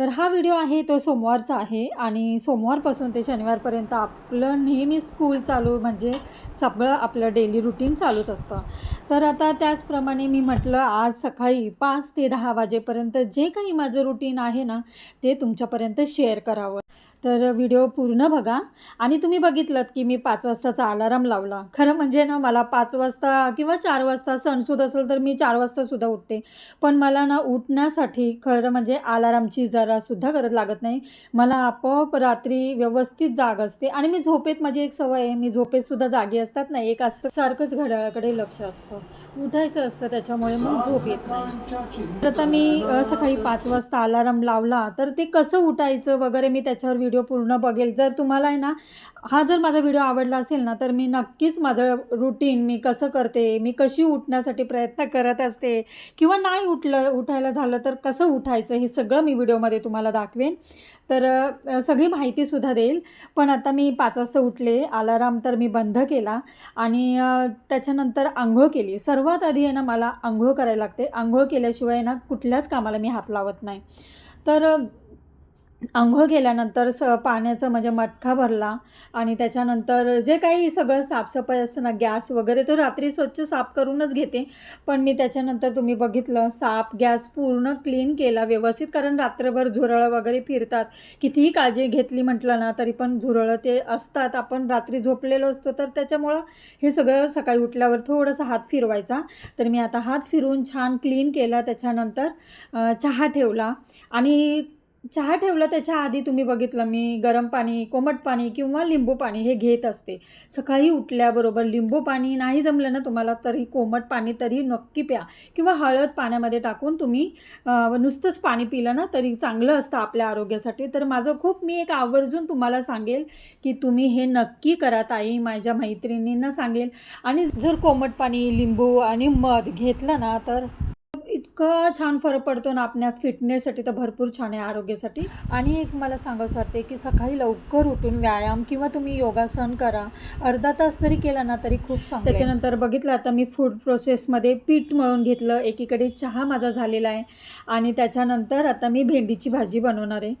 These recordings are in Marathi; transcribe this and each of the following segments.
तर हा व्हिडिओ आहे तो सोमवारचा आहे आणि सोमवारपासून ते शनिवारपर्यंत आपलं नेहमी स्कूल चालू म्हणजे सगळं आपलं डेली रुटीन चालूच असतं. तर आता त्याचप्रमाणे मी म्हटलं आज सकाळी पाच ते दहा वाजेपर्यंत जे काही माझं रुटीन आहे ना ते तुमच्यापर्यंत शेअर करावं. तर व्हिडिओ पूर्ण बघा आणि तुम्ही बघितलं की मी पाच वाजताचा अलाराम लावला. खरं म्हणजे ना मला पाच वाजता किंवा चार वाजता सणसूद असेल तर मी चार वाजतासुद्धा उठते. पण मला ना उठण्यासाठी खरं म्हणजे अलारामची जरासुद्धा करत लागत नाही. मला आपोआप रात्री व्यवस्थित जाग असते. आणि मी झोपेत माझी एक सवय आहे. मी झोपेतसुद्धा जागी असतात ना एक असतं सारखंच घड्याळाकडे लक्ष असतं. उठायचं असतं त्याच्यामुळे मग झोप येत नाही. तर आता मी सकाळी पाच वाजता अलाराम लावला तर ते कसं उठायचं वगैरे मी त्याच्यावर व्हिडिओ पूर्ण बघेल. जर तुम्हाला आहे ना हा जर माझा व्हिडिओ आवडला असेल ना तर मी नक्कीच माझं रुटीन मी कसं करते मी कशी उठण्यासाठी प्रयत्न करत असते किंवा नाही उठलं उठायला झालं तर कसं उठायचं हे सगळं मी व्हिडिओमध्ये तुम्हाला दाखवेन. तर सगळी माहितीसुद्धा देईल. पण आता मी पाच वाजता उठले अलाराम तर मी बंद केला आणि त्याच्यानंतर आंघोळ केली. सर्वात आधी आहे ना मला आंघोळ करायला लागते. आंघोळ केल्याशिवाय ना कुठल्याच कामाला मी हात लावत नाही. तर आंघोळ केल्यानंतर स पाण्याचं म्हणजे मटका भरला आणि त्याच्यानंतर जे काही सगळं साफसफाई असतं ना गॅस वगैरे तो रात्री स्वच्छ साफ करूनच घेते. पण मी त्याच्यानंतर तुम्ही बघितलं साफ गॅस पूर्ण क्लीन केला व्यवस्थित कारण रात्रभर झुरळं वगैरे फिरतात. कितीही काळजी घेतली म्हटलं ना तरी पण झुरळं ते असतात. आपण रात्री झोपलेलो असतो तर त्याच्यामुळं हे सगळं सकाळी उठल्यावर थोडंसं हात फिरवायचा. तर मी आता हात फिरून छान क्लीन केला त्याच्यानंतर चहा ठेवला. आणि चहा ठेवला त्याच्या आधी तुम्ही बघितलं मी गरम पाणी कोमट पाणी किंवा लिंबू पाणी हे घेत असते. सकाळी उठल्याबरोबर लिंबू पाणी नाही जमलं ना तुम्हाला तरी कोमट पाणी तरी नक्की प्या किंवा हळद पाण्यामध्ये टाकून तुम्ही नुसतंच पाणी पिलं ना तरी चांगलं असतं आपल्या आरोग्यासाठी. तर माझं खूप मी एक आवर्जून तुम्हाला सांगेल की तुम्ही हे नक्की करा ताई माझ्या मैत्रिणींना सांगेल. आणि जर कोमट पाणी लिंबू आणि मध घेतलं ना तर इतकं छान फरक पडतो ना आपल्या फिटनेससाठी तर भरपूर छान आहे आरोग्यासाठी. आणि एक मला सांगावंसं वाटते की सकाळी लवकर उठून व्यायाम किंवा तुम्ही योगासन करा. अर्धा तास जरी केला ना तरी खूप चांगलं त्याच्यानंतर बघितलं आता मी फूड प्रोसेसमध्ये पीठ मळून घेतलं. एकीकडे चहा माझा झालेला आहे. आणि त्याच्यानंतर आता मी भेंडीची भाजी बनवणार आहे.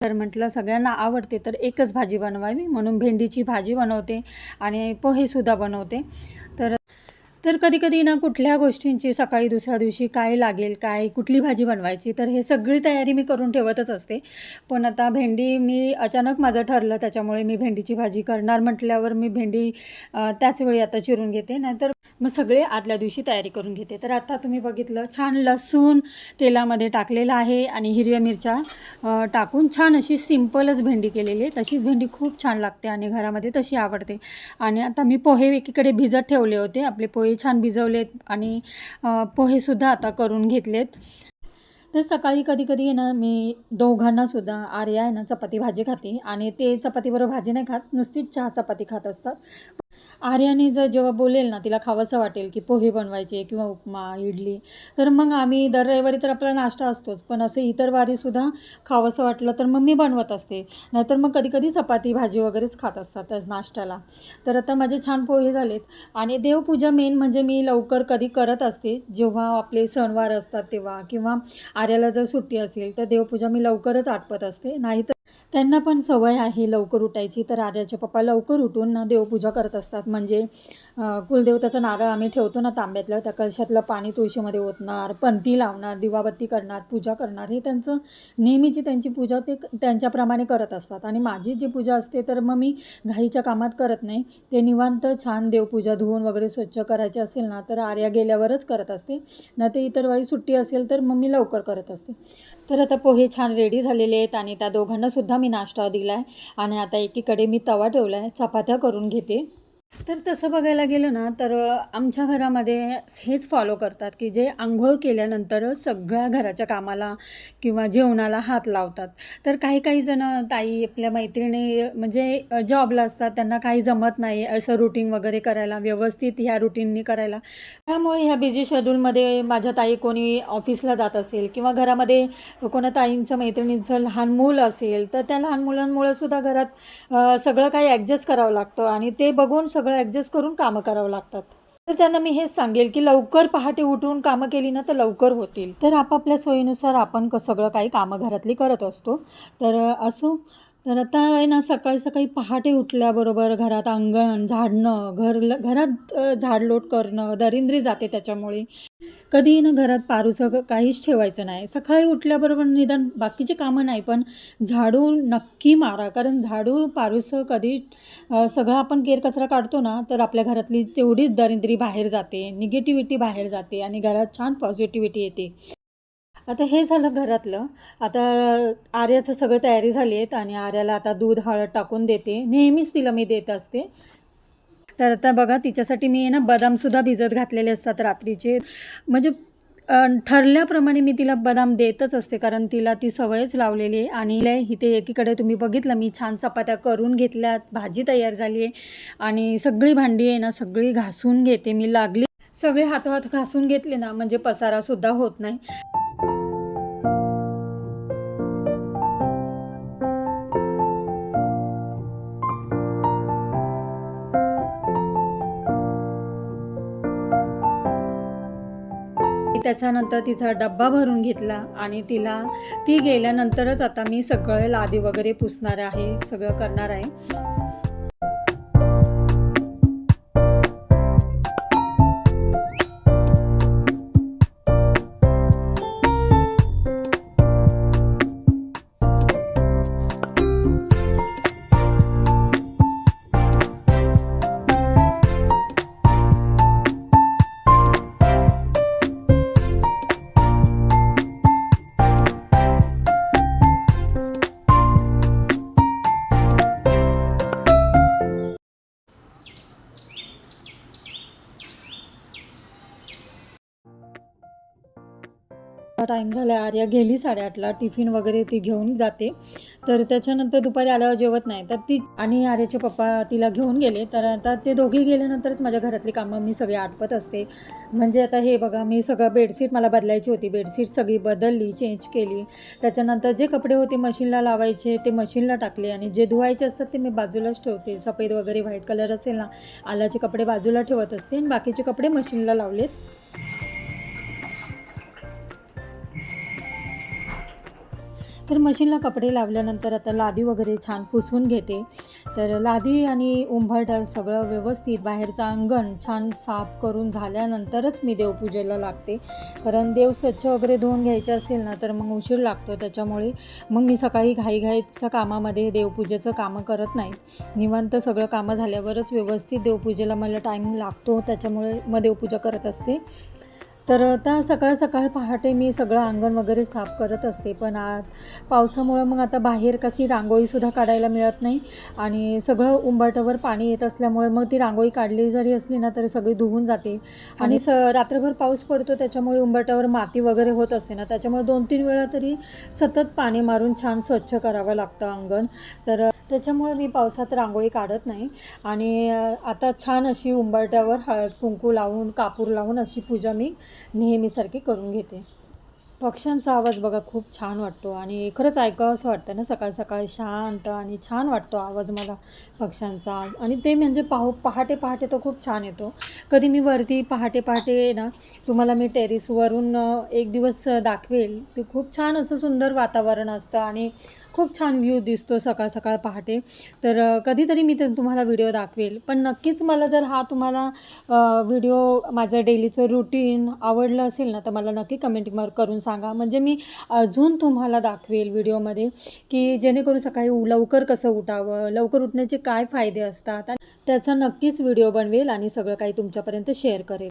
तर म्हटलं सगळ्यांना आवडते तर एकच भाजी बनवावी म्हणून भेंडीची भाजी बनवते आणि पोहेसुद्धा बनवते. तर तर कधी कधी ना कुठल्या गोष्टींची सकाळी दुसऱ्या दिवशी काय लागेल काय कुठली भाजी बनवायची तर हे सगळी तयारी मी करून ठेवतच असते. पण आता भेंडी मी अचानक माझं ठरलं त्याच्यामुळे मी भेंडीची भाजी करणार म्हटल्यावर मी भेंडी त्याच वेळी आता चिरून घेते. नाहीतर मग सगळे आदल्या दिवशी तयारी करून घेते. तर आता तुम्ही बघितलं छान लसूण तेलामध्ये टाकलेलं आहे आणि हिरव्या मिरच्या टाकून छान अशी सिम्पलच भेंडी केलेली आहे. तशीच भेंडी खूप छान लागते आणि घरामध्ये तशी आवडते. आणि आता मी पोहे एकीकडे भिजत ठेवले होते. आपले पोहे छान भिजवलेत आणि पोहेसुद्धा आता करून घेतलेत. तर सकाळी कधी कधी ना मी दोघांनासुद्धा आर्या आहे ना चपाती भाजी खाते आणि ते चपातीबरोबर भाजी नाही खात नुसतीच चहा चपाती खात असतात. आर्याने जर जेव्हा बोलेल ना तिला खावंसं वाटेल की पोहे बनवायचे किंवा उपमा इडली तर मग आम्ही दर रविवारी तर आपला नाश्ता असतोच. पण असं इतर वारीसुद्धा खावंसं वाटलं तर मग मी बनवत असते. नाहीतर मग कधी कधी चपाती भाजी वगैरेच खात असतात त्याच नाश्त्याला. तर आता माझे छान पोहे झालेत. आणि देवपूजा मेन म्हणजे मी लवकर कधी करत असते. जेव्हा आपले सणवार असतात तेव्हा किंवा आर्याला जर सुट्टी असेल तर देवपूजा मी लवकरच आटपत असते. नाहीतर त्यांना पण सवय आहे लवकर उठायची. तर आर्याचे पप्पा लवकर उठून ना देवपूजा करत असतात. म्हणजे कुलदेवताचा कुलदेवताचं नारळ आम्ही ठेवतो ना तांब्यातलं त्या कलशातलं पाणी तुळशीमध्ये ओतणार पंती लावणार दिवाबत्ती करणार पूजा करणार हे त्यांचं नेहमीची त्यांची पूजा ते त्यांच्याप्रमाणे करत असतात. आणि माझी जी पूजा असते तर मग मी घाईच्या कामात करत नाही. ते निवांत छान देवपूजा धुवून वगैरे स्वच्छ करायची असेल ना तर आर्या गेल्यावरच करत असते. ना ते इतर वेळी सुट्टी असेल तर मग मी लवकर करत असते. तर आता पोहे छान रेडी झालेले आहेत आणि त्या दोघांना सुद्धा मी नाश्ता दिला आहे आणि आता एकीकडे मी तवा ठेवला आहे चपात्या करून घेते. तर तसं बघायला गेलं ना तर आमच्या घरामध्ये हेच फॉलो करतात की जे आंघोळ केल्यानंतर सगळ्या घराच्या कामाला किंवा जेवणाला हात लावतात. तर काही काही जण ताई आपल्या मैत्रिणी म्हणजे जॉबला असतात त्यांना काही जमत नाही असं रुटीन वगैरे करायला व्यवस्थित ह्या रुटीननी करायला. त्यामुळे ह्या बिझी शेड्यूलमध्ये माझ्या ताई कोणी ऑफिसला जात असेल किंवा घरामध्ये कोणा ताईंच्या मैत्रिणीचं लहान मूल असेल तर त्या लहान मुलांमुळे सुद्धा घरात सगळं काही ॲडजस्ट करावं लागतं. आणि ते बघून सगळं ॲडजस्ट करून कामं करावं लागतात. तर त्यांना मी हेच सांगेल की लवकर पहाटे उठून कामं केली ना तर लवकर होतील. तर आपापल्या सोयीनुसार आपण क सगळं काही कामं घरातली करत असतो. तर अ, असो तर आता आहे ना सकाळी सकाळी पहाटे उठल्याबरोबर घरात अंगण झाडणं घर घरात झाडलोट करणं दरिंद्री जाते त्याच्यामुळे. कधीही ना घरात पारूसं काहीच ठेवायचं नाही. सकाळी उठल्याबरोबर निदान बाकीचे कामं नाही पण झाडू नक्की मारा. कारण झाडू पारूसं कधी सगळं आपण केरकचरा काढतो ना तर आपल्या घरातली तेवढीच दरिद्री बाहेर जाते निगेटिव्हिटी बाहेर जाते आणि घरात छान पॉझिटिव्हिटी येते. आता हे झालं घरातलं. आता आर्याचं सगळं तयारी झाली आहेत आणि आर्याला आता दूध हळद टाकून देते. नेहमीच तिला मी देत असते. तर आता बघा तिच्यासाठी मी ना बदामसुद्धा भिजत घातलेले असतात रात्रीचे. म्हणजे ठरल्याप्रमाणे मी तिला बदाम देतच असते कारण तिला ती सवयच लावलेली आहे. आणि इथे एकीकडे तुम्ही बघितलं मी छान चपात्या करून घेतल्यात भाजी तयार झाली आहे. आणि सगळी भांडी आहे ना सगळी घासून घेते मी. लागली सगळे हातोहात घासून घेतले ना म्हणजे पसारासुद्धा होत नाही. त्याच्यानंतर तिचा डब्बा भरून घेतला आणि तिला ती गेल्यानंतरच आता मी सगळं लादी वगैरे पुसणार आहे सगळं करणार आहे. टाईम झाला आर्या गेली साडेआठला टिफिन वगैरे ती घेऊन जाते. तर त्याच्यानंतर दुपारी आल्यावर जेवत नाही. तर ती आणि आर्याचे पप्पा तिला घेऊन गेले. तर आता ते दोघे गेल्यानंतरच माझ्या घरातली कामं मी सगळी आटपत असते. म्हणजे आता हे बघा मी सगळं बेडशीट मला बदलायची होती. बेडशीट सगळी बदलली चेंज केली. त्याच्यानंतर जे कपडे होते मशीनला लावायचे ते मशीनला टाकले. आणि जे धुवायचे असतात ते मी बाजूलाच ठेवते. सफेद वगैरे व्हाईट कलर असेल ना आल्याचे कपडे बाजूला ठेवत असते. आणि बाकीचे कपडे मशीनला लावलेत. तर मशीनला कपडे लावल्यानंतर आता लादी वगैरे छान पुसून घेते. तर लादी आणि उंबरठा सगळं व्यवस्थित बाहेरचं अंगण छान साफ करून झाल्यानंतरच मी देवपूजेला लागते. कारण देव स्वच्छ वगैरे धुवून घ्यायचे असेल ना तर मग उशीर लागतो त्याच्यामुळे. मग मी सकाळी घाईघाईच्या कामामध्ये देवपूजेचं कामं करत नाही. निवांत सगळं कामं झाल्यावरच व्यवस्थित देवपूजेला मला टाईम लागतो त्याच्यामुळे मग देवपूजा करत असते. तर आता सकाळ सकाळ पहाटे मी सगळं अंगण वगैरे साफ करत असते पण आज पावसामुळं मग आता बाहेर कशी रांगोळीसुद्धा काढायला मिळत नाही आणि सगळं उंबरठ्यावर पाणी येत असल्यामुळे मग ती रांगोळी काढली जरी असली ना तरी सगळी धुवून जाते. आणि स रात्रभर पाऊस पडतो त्याच्यामुळे उंबरठ्यावर माती वगैरे होत असते ना त्याच्यामुळे दोन तीन वेळा तरी सतत पाणी मारून छान स्वच्छ करावं लागतं अंगण. तर त्याच्यामुळे मी पावसात रांगोळी काढत नाही. आणि आता छान अशी उंबरट्यावर हळद कुंकू लावून कापूर लावून अशी पूजा मी नेहमीसारखी करून घेते. पक्ष्यांचा आवाज बघा खूप छान वाटतो. आणि खरंच ऐकावं असं वाटतं ना सकाळ सकाळी शांत आणि छान वाटतो आवाज मला पक्ष्यांचा. आणि ते म्हणजे पाहू पहाटे पहाटे तो खूप छान येतो. कधी मी वरती पहाटे पहाटे ना तुम्हाला मी टेरिसवरून एक दिवस दाखवेल. ते खूप छान असं सुंदर वातावरण असतं आणि खूप छान व्ह्यू दिसतो सकाळ सकाळ पहाटे. तर कधीतरी मी तर तुम्हाला व्हिडिओ दाखवेल. पण नक्कीच मला जर हा तुम्हाला व्हिडिओ माझं डेलीचं रुटीन आवडलं असेल ना तर मला नक्की कमेंट करून सांगा. म्हणजे मी अजून तुम्हाला दाखवेल व्हिडिओमध्ये की जेणेकरून सकाळी लवकर कसं उठावं लवकर उठण्याचे काय फायदे असतात. त्याचा नक्कीच व्हिडिओ बनवेल आणि सगळं काही तुमच्यापर्यंत शेअर करेल.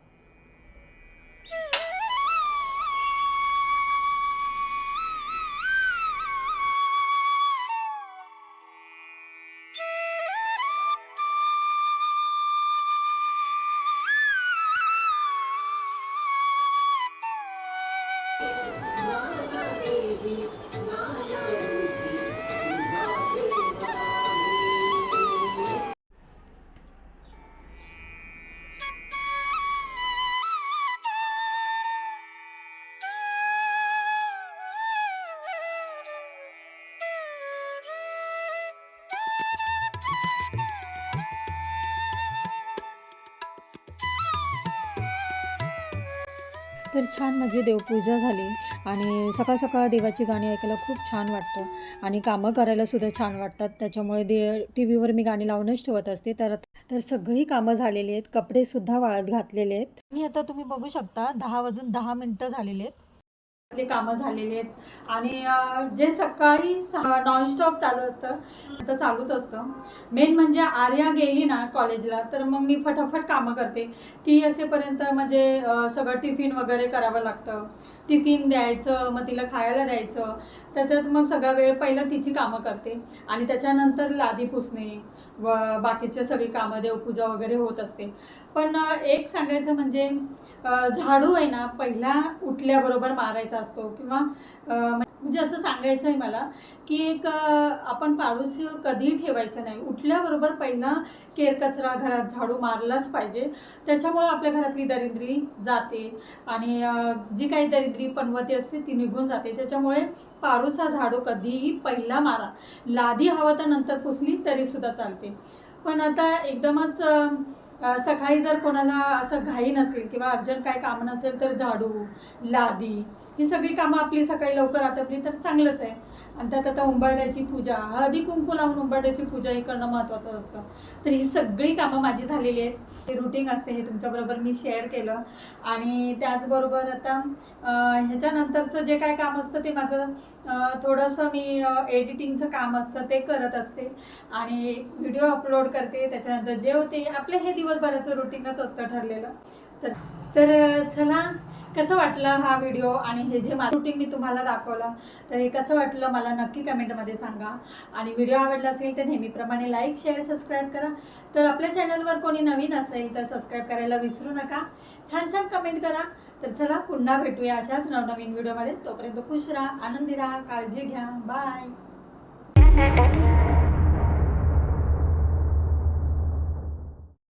तर छान माझी देवपूजा झाली. आणि सकाळ सकाळ देवाची गाणी ऐकायला खूप छान वाटतं. आणि कामं करायला सुद्धा छान वाटतात. त्याच्यामुळे दे टी व्हीवर मी गाणी लावूनच ठेवत असते. तर तर सगळी कामं झालेली आहेत. कपडेसुद्धा वाळत घातलेले आहेत. आणि आता तुम्ही बघू शकता दहा वाजून दहा मिनटं झालेले आहेत. कामं झालेली आहेत. आणि जे सकाळी नॉनस्टॉप चालू असतं तर चालूच असतं. मेन म्हणजे आर्या गेली ना कॉलेजला तर मग मी फटाफट कामं करते. ती असेपर्यंत म्हणजे सगळं टिफिन वगैरे करावं लागतं. टिफिन द्यायचं मग तिला खायला द्यायचं. त्याच्यात मग सगळा वेळ पहिलं तिची कामं करते. आणि त्याच्यानंतर लादी पुसणे व बाकीचे सगळी कामं देवपूजा वगैरे होत असते. पण एक सांगायचं म्हणजे झाडू आहे ना पहिला उठल्याबरोबर मारायचा असतो किंवा म्हणजे असं सांगायचं आहे मला की एक आपण पारुस कधीही ठेवायचं नाही. उठल्याबरोबर पहिला केरकचरा घरात झाडू मारलाच पाहिजे. त्याच्यामुळं आपल्या घरातली दरिद्री जाते आणि जी काही दरिद्री पनवती असते ती निघून जाते. त्याच्यामुळे पारुसा झाडू कधीही पहिला मारा. लादी हवं तर नंतर पुसली तरीसुद्धा चालते. पण आता एकदमच सकाळी जर कोणाला असं घाई नसेल किंवा अर्जंट काय कामं नसेल तर झाडू लादी ही सगळी कामं आपली सकाळी लवकर आटपली तर चांगलंच आहे. आणि त्यात आता उंबाड्याची पूजा हळदी कुंकू लावून उंबाड्याची पूजा हे करणं महत्त्वाचं असतं. तर ही सगळी कामं माझी झालेली आहेत. हे रुटीन असते हे तुमच्याबरोबर मी शेअर केलं. आणि त्याचबरोबर आता ह्याच्यानंतरचं जे काय काम असतं ते माझं थोडंसं मी एडिटिंगचं काम असतं ते करत असते. आणि व्हिडिओ अपलोड करते त्याच्यानंतर जे होते आपलं हे दिवसभराचं रुटीनच असतं ठरलेलं. तर तर चला कसं वाटलं हा व्हिडिओ आणि हे जे माझं रुटीन मी तुम्हाला दाखवलं तर हे कसं वाटलं मला नक्की कमेंटमध्ये सांगा. आणि व्हिडिओ आवडला असेल तर नेहमीप्रमाणे लाईक शेअर सबस्क्राईब करा. तर आपल्या चॅनलवर कोणी नवीन असेल तर सबस्क्राईब करायला विसरू नका. छान छान कमेंट करा. तर चला पुन्हा भेटूया अशाच नवनवीन व्हिडिओमध्ये तोपर्यंत खुश राहा आनंदी राहा काळजी घ्या. बाय